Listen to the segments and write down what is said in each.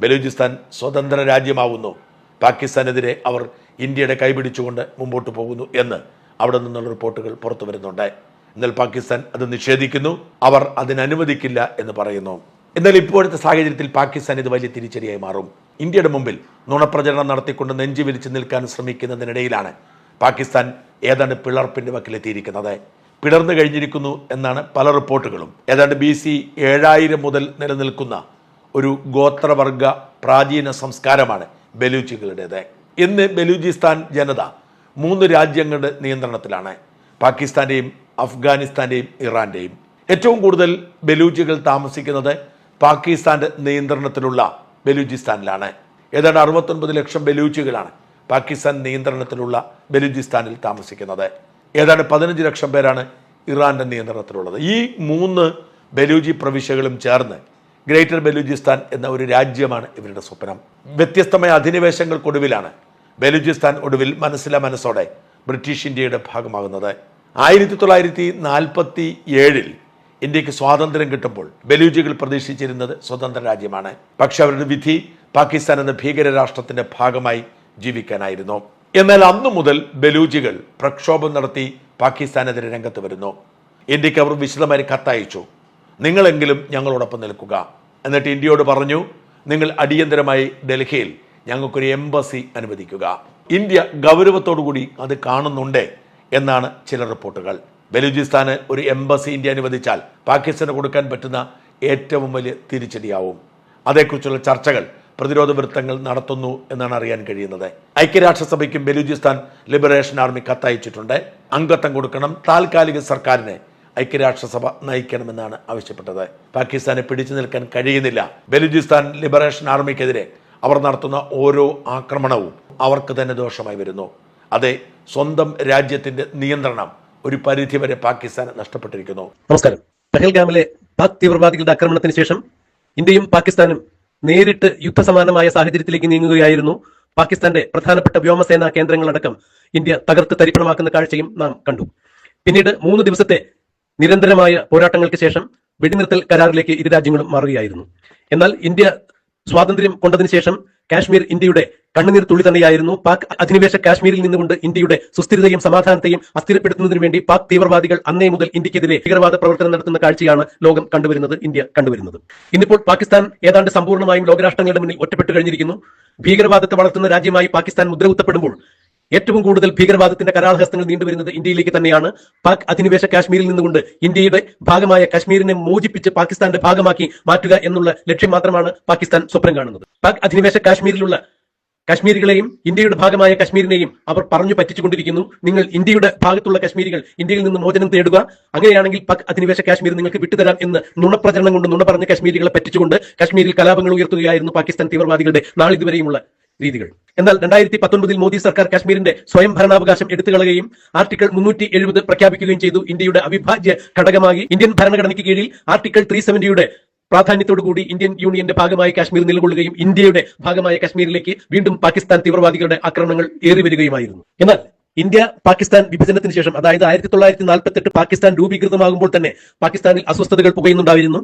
ബലൂചിസ്ഥാൻ സ്വതന്ത്ര രാജ്യമാവുന്നു. പാകിസ്ഥാനെതിരെ അവർ ഇന്ത്യയുടെ കൈപിടിച്ചുകൊണ്ട് മുമ്പോട്ട് പോകുന്നു എന്ന് അവിടെ നിന്നുള്ള റിപ്പോർട്ടുകൾ പുറത്തു വരുന്നുണ്ട്. എന്നാൽ പാകിസ്ഥാൻ അത് നിഷേധിക്കുന്നു. അവർ അതിനനുവദിക്കില്ല എന്ന് പറയുന്നു. എന്നാൽ ഇപ്പോഴത്തെ സാഹചര്യത്തിൽ പാകിസ്ഥാൻ ഇത് വലിയ തിരിച്ചടിയായി മാറും. ഇന്ത്യയുടെ മുമ്പിൽ നുണപ്രചരണം നടത്തിക്കൊണ്ട് നെഞ്ചു വിരിച്ചു നിൽക്കാൻ ശ്രമിക്കുന്നതിനിടയിലാണ് പാകിസ്ഥാൻ ഏതാണ്ട് പിളർപ്പിന്റെ വക്കിലെത്തിയിരിക്കുന്നത്. പിളർന്നു കഴിഞ്ഞിരിക്കുന്നു എന്നാണ് പല റിപ്പോർട്ടുകളും. ഏതാണ്ട് ബി സി ഏഴായിരം മുതൽ നിലനിൽക്കുന്ന ഒരു ഗോത്രവർഗ പ്രാചീന സംസ്കാരമാണ് ബലൂച്ചികളുടേത്. ഇന്ന് ബലൂചിസ്ഥാൻ ജനത മൂന്ന് രാജ്യങ്ങളുടെ നിയന്ത്രണത്തിലാണ്. പാകിസ്ഥാന്റെയും അഫ്ഗാനിസ്ഥാന്റെയും ഇറാന്റെയും. ഏറ്റവും കൂടുതൽ ബലൂച്ചികൾ താമസിക്കുന്നത് പാകിസ്ഥാന്റെ നിയന്ത്രണത്തിലുള്ള ബലൂചിസ്ഥാനിലാണ്. ഏതാണ്ട് അറുപത്തൊൻപത് ലക്ഷം ബലൂച്ചികളാണ് പാകിസ്ഥാൻ നിയന്ത്രണത്തിലുള്ള ബലൂചിസ്ഥാനിൽ താമസിക്കുന്നത്. ഏതാണ്ട് പതിനഞ്ച് ലക്ഷം പേരാണ് ഇറാന്റെ നിയന്ത്രണത്തിലുള്ളത്. ഈ മൂന്ന് ബലൂചി പ്രവിശ്യകളും ചേർന്ന് ഗ്രേറ്റർ ബലൂചിസ്ഥാൻ എന്ന ഒരു രാജ്യമാണ് ഇവരുടെ സ്വപ്നം. വ്യത്യസ്തമായ അധിനിവേശങ്ങൾക്കൊടുവിലാണ് ബലൂചിസ്ഥാൻ ഒടുവിൽ മനസ്സില മനസ്സോടെ ബ്രിട്ടീഷ് ഇന്ത്യയുടെ ഭാഗമാകുന്നത്. ആയിരത്തി തൊള്ളായിരത്തി നാൽപ്പത്തി ഏഴിൽ ഇന്ത്യയ്ക്ക് സ്വാതന്ത്ര്യം കിട്ടുമ്പോൾ ബലൂജികൾ പ്രതീക്ഷിച്ചിരുന്നത് സ്വതന്ത്ര രാജ്യമാണ്. പക്ഷെ അവരുടെ വിധി പാകിസ്ഥാൻ എന്ന ഭീകര രാഷ്ട്രത്തിന്റെ ഭാഗമായി ജീവിക്കാനായിരുന്നു. എന്നാൽ അന്നു മുതൽ ബലൂജികൾ പ്രക്ഷോഭം നടത്തി പാകിസ്ഥാനെതിരെ രംഗത്ത് വരുന്നു. ഇന്ത്യയ്ക്ക് അവർ വിശദമായി കത്തയച്ചു. നിങ്ങളെങ്കിലും ഞങ്ങളോടൊപ്പം നിൽക്കുക. എന്നിട്ട് ഇന്ത്യയോട് പറഞ്ഞു നിങ്ങൾ അടിയന്തരമായി ഡൽഹിയിൽ ഞങ്ങൾക്കൊരു എംബസി അനുവദിക്കുക. ഇന്ത്യ ഗൗരവത്തോടുകൂടി അത് കാണുന്നുണ്ട് എന്നാണ് ചില റിപ്പോർട്ടുകൾ. ബലൂചിസ്ഥാന് ഒരു എംബസി ഇന്ത്യ അനുവദിച്ചാൽ പാകിസ്ഥാന് കൊടുക്കാൻ പറ്റുന്ന ഏറ്റവും വലിയ തിരിച്ചടിയാവും. അതേക്കുറിച്ചുള്ള ചർച്ചകൾ പ്രതിരോധ വൃത്തങ്ങൾ നടത്തുന്നു എന്നാണ് അറിയാൻ കഴിയുന്നത്. ഐക്യരാഷ്ട്രസഭയ്ക്കും ബലൂചിസ്ഥാൻ ലിബറേഷൻ ആർമി കത്തയച്ചിട്ടുണ്ട്. അംഗത്വം കൊടുക്കണം താൽക്കാലിക സർക്കാരിനെ ഐക്യരാഷ്ട്രസഭ നയിക്കണമെന്നാണ് ആവശ്യപ്പെട്ടത്. പാകിസ്ഥാനെ പിടിച്ചു നിൽക്കാൻ കഴിയുന്നില്ല. ബലൂചിസ്ഥാൻ ലിബറേഷൻ ആർമിക്കെതിരെ അവർ നടത്തുന്ന ഓരോ ആക്രമണവും അവർക്ക് തന്നെ ദോഷമായി വരുന്നു. അതെ സ്വന്തം രാജ്യത്തിന്റെ നിയന്ത്രണം ഒരു പരിധിവരെ പാകിസ്ഥാൻ നഷ്ടപ്പെട്ടിരിക്കുന്നു. നമസ്കാരം. പെഹൽഗാമിലെ പാക് തീവ്രവാദികളുടെ ആക്രമണത്തിന് ശേഷം ഇന്ത്യയും പാകിസ്ഥാനും നേരിട്ട് യുദ്ധസമാനമായ സാഹചര്യത്തിലേക്ക് നീങ്ങുകയായിരുന്നു. പാകിസ്ഥാന്റെ പ്രധാനപ്പെട്ട വ്യോമസേനാ കേന്ദ്രങ്ങളടക്കം ഇന്ത്യ തകർത്ത് തരിപ്പണമാക്കുന്ന കാഴ്ചയും നാം കണ്ടു. പിന്നീട് മൂന്ന് ദിവസത്തെ നിരന്തരമായ പോരാട്ടങ്ങൾക്ക് ശേഷം വെടിനിർത്തൽ കരാറിലേക്ക് ഇരു രാജ്യങ്ങളും മാറുകയായിരുന്നു. എന്നാൽ ഇന്ത്യ സ്വാതന്ത്ര്യം കൊണ്ടതിന് ശേഷം കാശ്മീർ ഇന്ത്യയുടെ കണ്ണുനീർ തുള്ളി തന്നെയായിരുന്നു. പാക് അധിനിവേശ കാശ്മീരിൽ നിന്നുകൊണ്ട് ഇന്ത്യയുടെ സുസ്ഥിരതയും സമാധാനത്തെയും അസ്ഥിരപ്പെടുത്തുന്നതിനു വേണ്ടി പാക് തീവ്രവാദികൾ അന്നേ മുതൽ ഇന്ത്യക്കെതിരെ ഭീകരവാദ പ്രവർത്തനം നടത്തുന്ന കാഴ്ചയാണ് ലോകം കണ്ടുവരുന്നത് ഇന്ത്യ കണ്ടുവരുന്നത്. ഇന്നിപ്പോൾ പാകിസ്ഥാൻ ഏതാണ്ട് സമ്പൂർണമായും ലോകരാഷ്ട്രങ്ങളുടെ മുന്നിൽ ഒറ്റപ്പെട്ടു കഴിഞ്ഞിരിക്കുന്നു. ഭീകരവാദത്തെ വളർത്തുന്ന രാജ്യമായി പാകിസ്ഥാൻ മുദ്രകുത്തപ്പെടുമ്പോൾ ഏറ്റവും കൂടുതൽ ഭീകരവാദത്തിന്റെ കരാളഹസ്തങ്ങൾ നീണ്ടുവരുന്നത് ഇന്ത്യയിലേക്ക് തന്നെയാണ്. പാക് അധിനിവേശ കാശ്മീരിൽ നിന്നുകൊണ്ട് ഇന്ത്യയുടെ ഭാഗമായ കാശ്മീരിനെ മോചിപ്പിച്ച് പാകിസ്ഥാന്റെ ഭാഗമാക്കി മാറ്റുക എന്നുള്ള ലക്ഷ്യം മാത്രമാണ് പാകിസ്ഥാൻ സ്വപ്നം കാണുന്നത്. പാക് അധിനിവേശ കാശ്മീരിലുള്ള കാശ്മീരികളെയും ഇന്ത്യയുടെ ഭാഗമായ കാശ്മീരിനെയും അവർ പറഞ്ഞു പറ്റിച്ചുകൊണ്ടിരിക്കുന്നു. നിങ്ങൾ ഇന്ത്യയുടെ ഭാഗത്തുള്ള കാശ്മീരികൾ ഇന്ത്യയിൽ നിന്ന് മോചനം തേടുക. അങ്ങനെയാണെങ്കിൽ പാക് അധിനിവേശ കാശ്മീർ നിങ്ങൾക്ക് വിട്ടുതരാം എന്ന് നുണപ്രചരണം കൊണ്ട് നുണ പറഞ്ഞ കാശ്മീരികളെ പറ്റിച്ചുകൊണ്ട് കാശ്മീരിൽ കലാപങ്ങൾ ഉയർത്തുകയായിരുന്നു പാകിസ്ഥാൻ തീവ്രവാദികളുടെ നാളിതുവരെയുമുള്ള രീതികൾ. എന്നാൽ രണ്ടായിരത്തി പത്തൊൻപതിൽ മോദി സർക്കാർ കാശ്മീരിന്റെ സ്വയം ഭരണാവകാശം എടുത്തുകളയുകയും ആർട്ടിക്കിൾ മുന്നൂറ്റി എഴുപത് പ്രഖ്യാപിക്കുകയും ചെയ്തു. ഇന്ത്യയുടെ അവിഭാജ്യ ഘടകമായി ഇന്ത്യൻ ഭരണഘടനയ്ക്ക് കീഴിൽ ആർട്ടിക്കിൾ ത്രീ സെവന്റിയുടെ പ്രാധാന്യത്തോടുകൂടി ഇന്ത്യൻ യൂണിയന്റെ ഭാഗമായി കാശ്മീർ നിലകൊള്ളുകയും ഇന്ത്യയുടെ ഭാഗമായ കാശ്മീരിലേക്ക് വീണ്ടും പാകിസ്ഥാൻ തീവ്രവാദികളുടെ ആക്രമണങ്ങൾ ഏറിവരികയുമായിരുന്നു. എന്നാൽ ഇന്ത്യ പാകിസ്ഥാൻ വിഭജനത്തിന് ശേഷം അതായത് ആയിരത്തി തൊള്ളായിരത്തി നാൽപ്പത്തി എട്ട് പാകിസ്ഥാൻ രൂപീകൃതമാകുമ്പോൾ തന്നെ പാകിസ്ഥാനിൽ അസ്വസ്ഥതകൾ പുകയുന്നുണ്ടായിരുന്നു.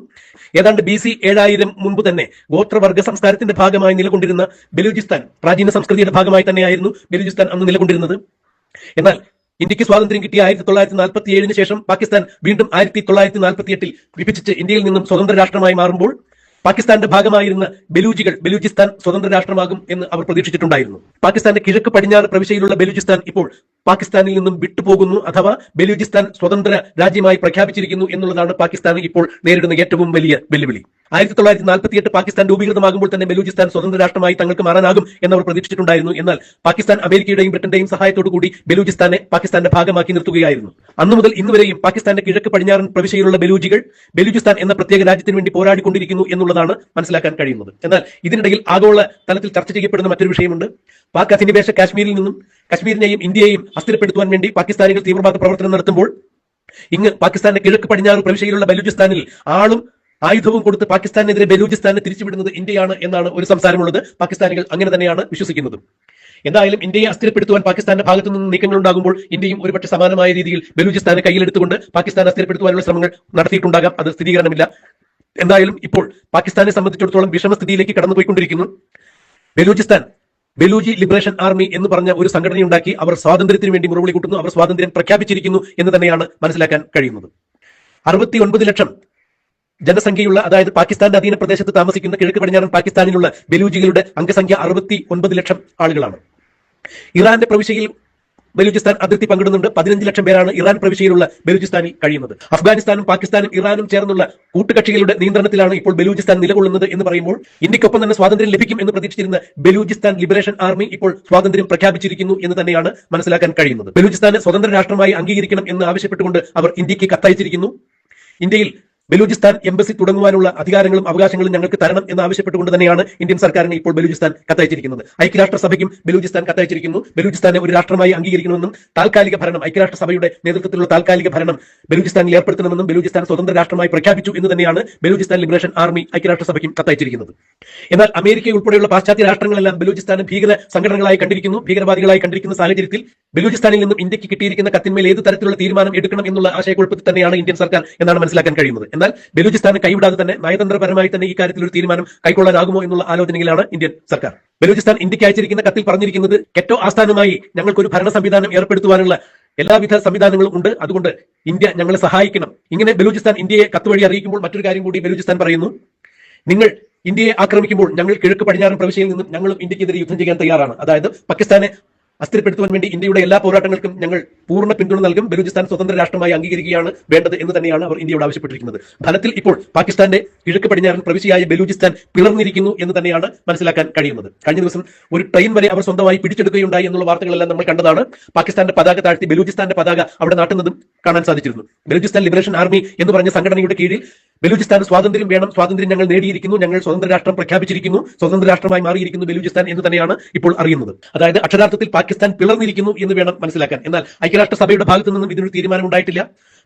ഏതാണ്ട് ബി സി ഏഴായിരം മുൻപ് തന്നെ ഗോത്രവർഗ സംസ്കാരത്തിന്റെ ഭാഗമായി നിലകൊണ്ടിരുന്ന ബലൂചിസ്ഥാൻ പ്രാചീന സംസ്കൃതിയുടെ ഭാഗമായി തന്നെയായിരുന്നു ബലൂചിസ്ഥാൻ അന്ന് നിലകൊണ്ടിരുന്നത്. എന്നാൽ ഇന്ത്യയ്ക്ക് സ്വാതന്ത്ര്യം കിട്ടിയ ആയിരത്തി തൊള്ളായിരത്തി നാൽപ്പത്തി ഏഴിന് ശേഷം പാകിസ്ഥാൻ വീണ്ടും ആയിരത്തി തൊള്ളായിരത്തി നാൽപ്പത്തി എട്ടിൽ വിഭജിച്ച് ഇന്ത്യയിൽ നിന്നും സ്വതന്ത്ര രാഷ്ട്രമായി മാറുമ്പോൾ പാകിസ്ഥാന്റെ ഭാഗമായിരുന്ന ബലൂജികൾ ബലൂചിസ്ഥാൻ സ്വതന്ത്ര രാഷ്ട്രമാകും എന്ന് അവർ പ്രതീക്ഷിച്ചിട്ടുണ്ടായിരുന്നു. പാകിസ്ഥാന്റെ കിഴക്ക് പടിഞ്ഞാറ് പ്രവിശ്യയിലുള്ള ബലൂചിസ്ഥാൻ ഇപ്പോൾ പാകിസ്ഥാനിൽ നിന്നും വിട്ടുപോകുന്നു അഥവാ ബലൂചിസ്ഥാൻ സ്വതന്ത്ര രാജ്യമായി പ്രഖ്യാപിച്ചിരിക്കുന്നു എന്നുള്ളതാണ് പാകിസ്ഥാൻ ഇപ്പോൾ നേരിടുന്ന ഏറ്റവും വലിയ വെല്ലുവിളി. ആയിരത്തി തൊള്ളായിരത്തി നാൽപ്പത്തി എട്ട് പാകിസ്ഥാൻ രൂപീകൃതമാകുമ്പോൾ തന്നെ ബലൂചിസ്ഥാൻ സ്വതന്ത്ര രാഷ്ട്രമായി തങ്ങൾക്ക് മാറാനാകും എന്നവർ പ്രതീക്ഷിച്ചിട്ടുണ്ടായിരുന്നു. എന്നാൽ പാകിസ്ഥാൻ അമേരിക്കയുടെയും ബ്രിട്ടന്റെയും സഹായത്തോടു കൂടി ബലൂചിസ്ഥാനെ പാകിസ്ഥാന്റെ ഭാഗമാക്കി നിർത്തുകയായിരുന്നു. അന്നു മുതൽ ഇന്നുവരെയും പാകിസ്ഥാന്റെ കിഴക്ക് പടിഞ്ഞാറൻ പ്രവിശ്യയിലുള്ള ബലൂജികൾ ബലൂചിസ്ഥാൻ എന്ന പ്രത്യേക രാജ്യത്തിന് വേണ്ടി പോരാടിക്കൊണ്ടിരിക്കുന്നു എന്നുള്ളതാണ് മനസ്സിലാക്കാൻ കഴിയുന്നത്. എന്നാൽ ഇതിനിടയിൽ ആഗോള തലത്തിൽ ചർച്ച ചെയ്യപ്പെടുന്ന മറ്റൊരു വിഷയമുണ്ട്. പാക് അധിനിവേശ കാശ്മീരിൽ നിന്നും കാശ്മീരിനെയും ഇന്ത്യയെയും അസ്ഥിരപ്പെടുത്തുവാൻ വേണ്ടി പാകിസ്ഥാനികൾ തീവ്രവാദ പ്രവർത്തനം നടത്തുമ്പോൾ ഇങ്ങ് പാകിസ്ഥാന്റെ കിഴക്ക് പടിഞ്ഞാറ് പ്രവിശ്യയിലുള്ള ബലൂചിസ്ഥാനിൽ ആളും ആയുധവും കൊടുത്ത് പാകിസ്ഥാനെതിരെ ബലൂചിസ്ഥാനെ തിരിച്ചുവിടുന്നത് ഇന്ത്യയാണ് എന്നാണ് ഒരു സംസാരമുള്ളത്. പാകിസ്ഥാനികൾ അങ്ങനെ തന്നെയാണ് വിശ്വസിക്കുന്നത്. എന്തായാലും ഇന്ത്യയെ അസ്ഥിരപ്പെടുത്തുവാൻ പാകിസ്ഥാന്റെ ഭാഗത്തു നിന്ന് നീക്കങ്ങൾ ഉണ്ടാകുമ്പോൾ ഇന്ത്യയും ഒരുപക്ഷെ സമാനമായ രീതിയിൽ ബലൂചിസ്ഥാനെ കയ്യിലെടുത്തുകൊണ്ട് പാകിസ്ഥാൻ അസ്ഥിരപ്പെടുത്തുവാനുള്ള ശ്രമങ്ങൾ നടത്തിയിട്ടുണ്ടാകാം. അത് സ്ഥിരീകരണമില്ല. എന്തായാലും ഇപ്പോൾ പാകിസ്ഥാനെ സംബന്ധിച്ചിടത്തോളം വിഷമസ്ഥിതിയിലേക്ക് കടന്നുപോയിക്കൊണ്ടിരിക്കുന്നു. ബലൂചിസ്ഥാൻ ബലൂജി ലിബറേഷൻ ആർമി എന്ന് പറഞ്ഞ ഒരു സംഘടനയുണ്ടാക്കി അവർ സ്വാതന്ത്ര്യത്തിന് വേണ്ടി മുറവിളി കൂട്ടുന്നു. അവർ സ്വാതന്ത്ര്യം പ്രഖ്യാപിച്ചിരിക്കുന്നു എന്ന് തന്നെയാണ് മനസ്സിലാക്കാൻ കഴിയുന്നത്. അറുപത്തി ഒൻപത് ലക്ഷം ജനസംഖ്യയുള്ള അതായത് പാകിസ്ഥാന്റെ അധീന പ്രദേശത്ത് താമസിക്കുന്ന കിഴക്ക് പടിഞ്ഞാറൻ പാകിസ്ഥാനിലുള്ള ബലൂജികളുടെ അംഗസംഖ്യ അറുപത്തി ഒൻപത് ലക്ഷം ആളുകളാണ്. ഇറാന്റെ പ്രവിശ്യയിൽ ബലൂചിസ്ഥാൻ അതിർത്തി പങ്കിടുന്നുണ്ട്. പതിനഞ്ച് ലക്ഷം പേരാണ് ഇറാൻ പ്രവിശ്യയിലുള്ള ബലൂചിസ്ഥാനിൽ കഴിയുന്നത്. അഫ്ഗാനിസ്ഥാനും പാകിസ്ഥാനും ഇറാനും ചേർന്നുള്ള കൂട്ടുകക്ഷികളുടെ നിയന്ത്രണത്തിലാണ് ഇപ്പോൾ ബലൂചിസ്ഥാൻ നിലകൊള്ളുന്നത് എന്ന് പറയുമ്പോൾ ഇന്ത്യക്കൊപ്പം തന്നെ സ്വാതന്ത്ര്യം ലഭിക്കും എന്ന് പ്രതീക്ഷിച്ചിരുന്ന ബലൂചിസ്ഥാൻ ലിബറേഷൻ ആർമി ഇപ്പോൾ സ്വാതന്ത്ര്യം പ്രഖ്യാപിച്ചിരിക്കുന്നു എന്ന് തന്നെയാണ് മനസ്സിലാക്കാൻ കഴിയുന്നത്. ബലൂചിസ്ഥാനെ സ്വതന്ത്ര രാഷ്ട്രമായി അംഗീകരിക്കണം എന്ന് ആവശ്യപ്പെട്ടുകൊണ്ട് അവർ ഇന്ത്യയ്ക്ക് കത്തയച്ചിരിക്കുന്നു. ഇന്ത്യയിൽ ബലൂചിസ്ഥാൻ എംബസി തുടങ്ങുവാനുള്ള അധികാരങ്ങളും അവകാശങ്ങളും ഞങ്ങൾക്ക് തരണം എന്ന് ആവശ്യപ്പെട്ടുകൊണ്ട് തന്നെയാണ് ഇന്ത്യൻ സർക്കാരിന് ഇപ്പോൾ ബലൂചിസ്ഥാൻ കത്തയച്ചിരിക്കുന്നത്. ഐക്യരാഷ്ട്രസഭയ്ക്കും ബലൂചിസ്ഥാൻ കത്തയച്ചിരിക്കുന്നു. ബലൂചിസ്ഥാനെ ഒരു രാഷ്ട്രമായി അംഗീകരിക്കണമെന്നും താൽക്കാലിക ഭരണം ഐക്യരാഷ്ട്രസഭയുടെ നേതൃത്വത്തിലുള്ള താൽക്കാലിക ഭരണം ബലൂചിസ്ഥാനിൽ ഏർപ്പെടുത്തണമെന്നും ബലൂചിസ്ഥാൻ സ്വതന്ത്ര രാഷ്ട്രമായി പ്രഖ്യാപിച്ചു എന്ന് തന്നെയാണ് ബലൂചിസ്ഥാൻ ലിബറേഷൻ ആർമി ഐക്യരാഷ്ട്രസഭയ്ക്കും കത്തയച്ചിരിക്കുന്നത്. എന്നാൽ അമേരിക്ക ഉൾപ്പെടെയുള്ള പാശ്ചാത്യ രാഷ്ട്രങ്ങളെല്ലാം ബലൂചിസ്ഥാനെ ഭീകര സംഘടനകളായി കണ്ടിരിക്കുന്നു ഭീകരവാദികളായി കണ്ടിരിക്കുന്ന സാഹചര്യത്തിൽ ബലൂചിസ്ഥാനിൽ നിന്നും ഇന്ത്യയ്ക്ക് കിട്ടിയിരിക്കുന്ന കത്തിന്മേൽ ഏത് തരത്തിലുള്ള തീരുമാനം എടുക്കണം എന്നുള്ള ആശയക്കുഴപ്പത്തിൽ തന്നെയാണ് ഇന്ത്യൻ സർക്കാർ എന്നാണ് മനസ്സിലാക്കാൻ കഴിയുന്നത്. എന്നാൽ ബലൂചിസ്ഥാന് കൈവിടാതെ തന്നെ നയതന്ത്രപരമായി തന്നെ ഈ കാര്യത്തിൽ ഒരു തീരുമാനം കൈക്കൊള്ളാനാകുമോ എന്നുള്ള ആലോചനയിലാണ് ഇന്ത്യൻ സർക്കാർ. ബലൂചിസ്ഥാൻ ഇന്ത്യയ്ക്ക് അയച്ചിരിക്കുന്ന കത്തിൽ പറഞ്ഞിരിക്കുന്നത് കെറ്റോ ആസ്ഥാനമായി ഞങ്ങൾക്ക് ഒരു ഭരണ സംവിധാനം ഏർപ്പെടുത്തുവാനുള്ള എല്ലാവിധ സംവിധാനങ്ങളും ഉണ്ട്. അതുകൊണ്ട് ഇന്ത്യ ഞങ്ങളെ സഹായിക്കണം. ഇങ്ങനെ ബലൂചിസ്ഥാൻ ഇന്ത്യയെ കത്ത് വഴി അറിയിക്കുമ്പോൾ മറ്റൊരു കാര്യം കൂടി ബലൂചിസ്ഥാൻ പറയുന്നു. നിങ്ങൾ ഇന്ത്യയെ ആക്രമിക്കുമ്പോൾ ഞങ്ങൾ കിഴക്ക് പടിഞ്ഞാറൻ പ്രവിശ്യയിൽ നിന്നും ഞങ്ങളും ഇന്ത്യക്കെതിരെ യുദ്ധം ചെയ്യാൻ തയ്യാറാണ്. അതായത് പാകിസ്ഥാനെ അസ്ഥിരപ്പെടുത്തുവാൻ വേണ്ടി ഇന്ത്യയുടെ എല്ലാ പോരാട്ടങ്ങൾക്കും ഞങ്ങൾ പൂർണ പിന്തുണ നൽകും. ബലൂചിസ്ഥാൻ സ്വതന്ത്ര രാഷ്ട്രമായി അംഗീകരിക്കുകയാണ് വേണ്ടത് എന്ന് തന്നെയാണ് അവർ ഇന്ത്യയോട് ആവശ്യപ്പെട്ടിരിക്കുന്നത്. ഫലത്തിൽ ഇപ്പോൾ പാകിസ്ഥാന്റെ കിഴക്ക് പടിഞ്ഞാറൻ പ്രവിശ്യയായ ബലൂചിസ്ഥാൻ പിളർന്നിരിക്കുന്നു എന്ന് തന്നെയാണ് മനസ്സിലാക്കാൻ കഴിയുന്നത്. കഴിഞ്ഞ ദിവസം ഒരു ട്രെയിൻ വരെ അവർ സ്വന്തമായി പിടിച്ചെടുക്കുകയുണ്ടായി എന്നുള്ള വാർത്തകളെല്ലാം നമ്മൾ കണ്ടതാണ്. പാകിസ്ഥാന്റെ പതാക താഴ്ത്തി ബലൂചിസ്ഥാന്റെ പതാക അവിടെ നാട്ടുന്നതും കാണാൻ സാധിച്ചിരുന്നു. ബലൂചിസ്ഥാൻ ലിബറേഷൻ ആർമി എന്ന് പറഞ്ഞ സംഘടനയുടെ കീഴിൽ ബലൂചിസ്ഥാൻ സ്വാതന്ത്ര്യം വേണം. സ്വാതന്ത്ര്യം ഞങ്ങൾ നേടിയിരിക്കുന്നു. ഞങ്ങൾ സ്വതന്ത്ര രാഷ്ട്രം പ്രഖ്യാപിച്ചിരിക്കുന്നു. സ്വതന്ത്ര രാഷ്ട്രമായി മാറിയിരിക്കുന്നു ബലൂചിസ്ഥാൻ എന്ന് തന്നെയാണ് ഇപ്പോൾ അറിയുന്നത്. അതായത് അക്ഷരാർത്ഥത്തിൽ പാകിസ്ഥാൻ പിളർന്നിരിക്കുന്നു എന്ന് വേണം മനസ്സിലാക്കാൻ. എന്നാൽ ഐക്യരാഷ്ട്രസഭയുടെ ഭാഗത്തു നിന്നും ഇതിനൊരു തീരുമാനം ഉണ്ടായിട്ടില്ല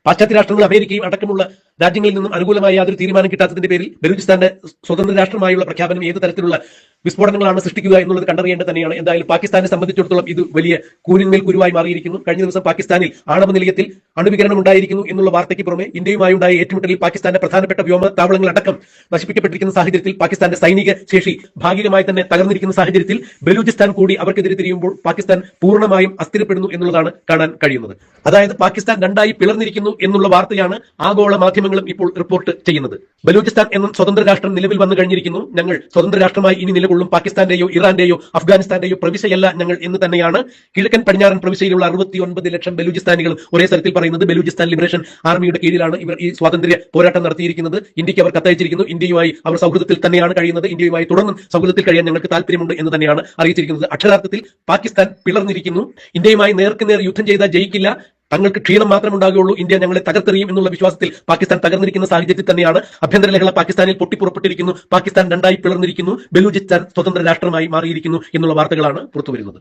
പാശ്ചാത്യ രാഷ്ട്രങ്ങൾ അമേരിക്കയും അടക്കമുള്ള രാജ്യങ്ങളിൽ നിന്നും അനുകൂലമായ യാതൊരു തീരുമാനം കിട്ടാത്തതിന്റെ പേരിൽ ബലൂചിസ്ഥാന്റെ സ്വതന്ത്ര രാഷ്ട്രമായുള്ള പ്രഖ്യാപനം ഏത് തരത്തിലുള്ള വിസ്ഫോടനങ്ങളാണ് സൃഷ്ടിക്കുക എന്നുള്ളത് കണ്ടറിയേണ്ടത് തന്നെയാണ്. എന്തായാലും പാകിസ്ഥാനെ സംബന്ധിച്ചിടത്തോളം ഇത് വലിയ കൂലിന്മേൽ കുരുവായി മാറിയിരിക്കുന്നു. കഴിഞ്ഞ ദിവസം പാകിസ്ഥാനിൽ ആണവ നിലയത്തിൽ അണുവികരണം ഉണ്ടായിരിക്കുന്നു എന്നുള്ള വാർത്തയ്ക്ക് പുറമെ ഇന്ത്യയുമായി ഉണ്ടായ ഏറ്റുമുട്ടലിൽ പാകിസ്ഥാന്റെ പ്രധാനപ്പെട്ട വ്യോമ താവളങ്ങൾ അടക്കം നശിപ്പിക്കപ്പെട്ടിരിക്കുന്ന സാഹചര്യത്തിൽ പാകിസ്ഥാന്റെ സൈനിക ശേഷി ഭാഗികമായി തന്നെ തകർന്നിരിക്കുന്ന സാഹചര്യത്തിൽ ബലൂചിസ്ഥാൻ കൂടി അവർക്കെതിരെ തിരിയുമ്പോൾ പാകിസ്ഥാൻ പൂർണമായും അസ്ഥിരപ്പെടുന്നു എന്നുള്ളതാണ് കാണാൻ കഴിയുന്നത്. അതായത് പാകിസ്ഥാൻ രണ്ടായി പിളർന്നിരിക്കുന്നു എന്നുള്ള വാർത്തയാണ് ആഗോള മാധ്യമങ്ങളും ഇപ്പോൾ റിപ്പോർട്ട് ചെയ്യുന്നത്. ബലൂചിസ്ഥാൻ എന്ന സ്വതന്ത്ര രാഷ്ട്രം നിലവിൽ വന്നു കഴിഞ്ഞിരിക്കുന്നു. ഞങ്ങൾ സ്വതന്ത്ര രാഷ്ട്രമായി ഇനി നിലകൊള്ളും. പാകിസ്ഥാന്റെയോ ഇറാന്റെയോ അഫ്ഗാനിസ്ഥാന്റെയോ പ്രവിശ്യയല്ല ഞങ്ങൾ എന്ന് തന്നെയാണ്. കിഴക്കൻ പടിഞ്ഞാറൻ പ്രവിശ്യയിലുള്ള അറുപത്തി ഒൻപത് ലക്ഷം ബലൂചിസ്ഥാനികളും ഒരേ സ്ഥലത്തിൽ പറയുന്നത് ബലൂചിസ്ഥാൻ ലിബറേഷൻ ആർമിയുടെ കീഴിലാണ് ഇവർ ഈ സ്വാതന്ത്ര്യ പോരാട്ടം നടത്തിയിരിക്കുന്നത്. ഇന്ത്യയ്ക്ക് അവർ കത്തയച്ചിരിക്കുന്നു. ഇന്ത്യയുമായി അവർ സൗഹൃദത്തിൽ തന്നെയാണ് കഴിയുന്നത്. ഇന്ത്യയുമായി തുടർന്നും സൗഹൃദത്തിൽ കഴിയാൻ ഞങ്ങൾക്ക് താല്പര്യമുണ്ട് എന്ന് തന്നെയാണ് അറിയിച്ചിരിക്കുന്നത്. അക്ഷരാർത്ഥത്തിൽ പാകിസ്ഥാൻ പിളർന്നിരിക്കുന്നു. ഇന്ത്യയുമായി നേർക്കുനേർ യുദ്ധം ചെയ്താൽ ജയിക്കില്ല. തങ്ങൾക്ക് ക്ഷീണം മാത്രം ഉണ്ടാകുകയുള്ളൂ ഇന്ത്യ ഞങ്ങളെ തകർത്തെറിയും എന്നുള്ള വിശ്വാസത്തിൽ പാകിസ്ഥാൻ തകർന്നിരിക്കുന്ന സാഹചര്യത്തിൽ തന്നെയാണ് ആഭ്യന്തര ലഹള പാകിസ്ഥാനിൽ പൊട്ടിപ്പുറപ്പെട്ടിരിക്കുന്നു. പാകിസ്ഥാൻ രണ്ടായി പിളർന്നിരിക്കുന്നു. ബലൂചിസ്ഥാൻ സ്വതന്ത്ര രാഷ്ട്രമായി മാറിയിരിക്കുന്നു എന്നുള്ള വാർത്തകളാണ് പുറത്തുവരുന്നത്.